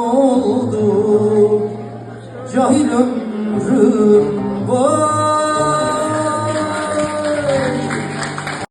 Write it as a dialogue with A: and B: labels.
A: oldu Cahil ömrüm var.